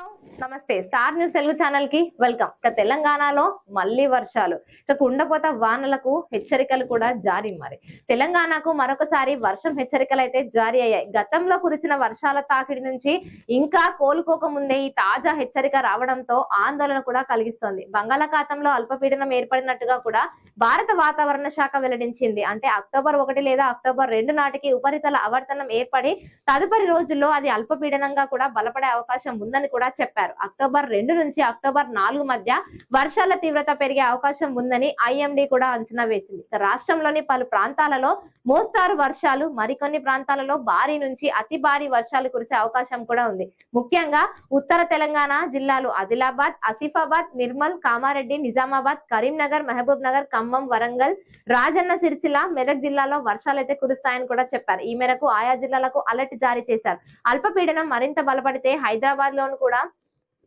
Hello నమస్తే. Star News Telugu ఛానల్కి welcome. ఇక తెలంగాణలో మళ్ళీ వర్షాలు. ఇక కుండపోత వానలకు హెచ్చరికలు కూడా జారీ మరి. తెలంగాణకు మరొకసారి వర్షం హెచ్చరికలు అయితే జారీ అయ్యాయి. గతంలో కురిసిన వర్షాల తాకిడి నుంచి ఇంకా కోలుకోకముందే ఈ తాజా హెచ్చరిక రావడంతో ఆందోళన కూడా కలిగిస్తోంది. బంగాళాఖాతంలో అల్పపీడనం ఏర్పడినట్టుగా కూడా భారత వాతావరణ శాఖ వెల్లడించింది. అంటే అక్టోబర్ ఒకటి లేదా అక్టోబర్ రెండు నాటికి ఉపరితల ఆవర్తనం ఏర్పడి తదుపరి రోజుల్లో అది అల్పపీడనంగా కూడా బలపడే అవకాశం ఉందని కూడా చెప్పారు. అక్టోబర్ రెండు నుంచి అక్టోబర్ నాలుగు మధ్య వర్షాల తీవ్రత పెరిగే అవకాశం ఉందని ఐఎండీ కూడా అంచనా వేసింది. రాష్ట్రంలోని పలు ప్రాంతాలలో మోస్తారు వర్షాలు మరికొన్ని ప్రాంతాలలో భారీ నుంచి అతి భారీ వర్షాలు కురిసే అవకాశం కూడా ఉంది. ముఖ్యంగా ఉత్తర తెలంగాణ జిల్లాలు ఆదిలాబాద్ ఆసిఫాబాద్ నిర్మల్ కామారెడ్డి నిజామాబాద్ కరీంనగర్ మహబూబ్ నగర్ ఖమ్మం వరంగల్ రాజన్న సిరిసిల్ల మెదక్ జిల్లాలో వర్షాలు అయితే కురుస్తాయని కూడా చెప్పారు. ఈ మేరకు ఆయా జిల్లాలకు అలర్ట్ జారీ చేశారు. అల్పపీడనం మరింత బలపడితే హైదరాబాద్ లోను కూడా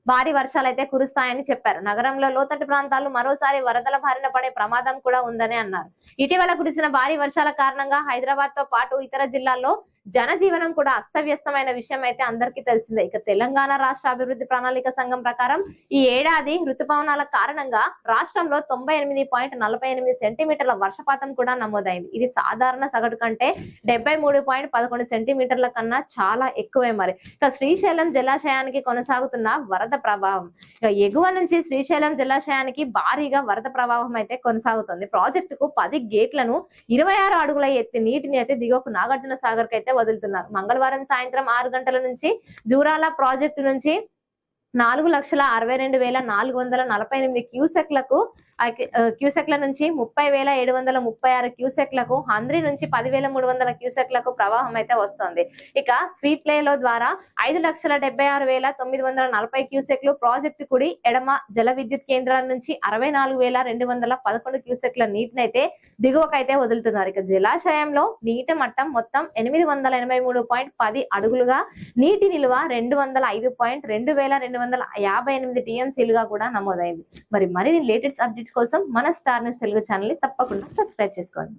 భారీ వర్షాలు అయితే కురుస్తాయని చెప్పారు. నగరంలో లోతట్టు ప్రాంతాలు మరోసారి వరదల బారిన పడే ప్రమాదం కూడా ఉందని అన్నారు. ఇటీవల కురిసిన భారీ వర్షాల కారణంగా హైదరాబాద్తో పాటు ఇతర జిల్లాల్లో జనజీవనం కూడా అస్తవ్యస్తమైన విషయం అయితే అందరికీ తెలిసిందే. ఇక తెలంగాణ రాష్ట్ర అభివృద్ధి ప్రణాళిక సంఘం ప్రకారం ఈ ఏడాది ఋతుపవనాల కారణంగా రాష్ట్రంలో తొంభై ఎనిమిది పాయింట్ నలభై ఎనిమిది సెంటీమీటర్ల వర్షపాతం కూడా నమోదైంది. ఇది సాధారణ సగటు కంటే డెబ్బై మూడు పాయింట్ పదకొండు సెంటీమీటర్ల కన్నా చాలా ఎక్కువే మరి. ఇక శ్రీశైలం జలాశయానికి కొనసాగుతున్న వరద ప్రభావం. ఎగువ నుంచి శ్రీశైలం జలాశయానికి భారీగా వరద ప్రవాహం అయితే కొనసాగుతుంది. ప్రాజెక్టుకు పది గేట్లను ఇరవై ఆరు అడుగుల ఎత్తి నీటిని అయితే దిగువకు నాగార్జున సాగర్కి అయితే వదులుతున్నారు. మంగళవారం సాయంత్రం ఆరు గంటల నుంచి జూరాల ప్రాజెక్టు నుంచి నాలుగు లక్షల అరవై రెండు వేల నాలుగు వందల నలభై ఎనిమిది క్యూసెక్లకు క్యూసెక్ల నుంచి ముప్పై వేల ఏడు వందల ముప్పై ఆరు క్యూసెక్లకు హంద్రి నుంచి పదివేల మూడు వందల క్యూసెక్లకు ప్రవాహం అయితే వస్తుంది. ఇక స్వీట్ లేలో ద్వారా ఐదు లక్షల డెబ్బై ఆరు వేల తొమ్మిది వందల నలభై క్యూసెక్లు ప్రాజెక్టు కుడి ఎడమ జల విద్యుత్ కేంద్రాల నుంచి అరవై నాలుగు వేల రెండు వందల పదకొండు క్యూసెక్ల నీటినైతే దిగువకైతే వదులుతున్నారు. ఇక జలాశయంలో నీటి మట్టం మొత్తం ఎనిమిది వందల ఎనభై మూడు పాయింట్ పది అడుగులుగా నీటి నిల్వ రెండు వందల ఐదు పాయింట్ రెండు వేల రెండు వందల యాభై ఎనిమిది టీఎంసీలుగా కూడా నమోదైంది. మరి మరిన్ని లేటెస్ట్ అప్డేట్స్ కోసం మన స్టార్ న్యూస్ తెలుగు ఛానల్ని తప్పకుండా సబ్స్క్రైబ్ చేసుకోండి.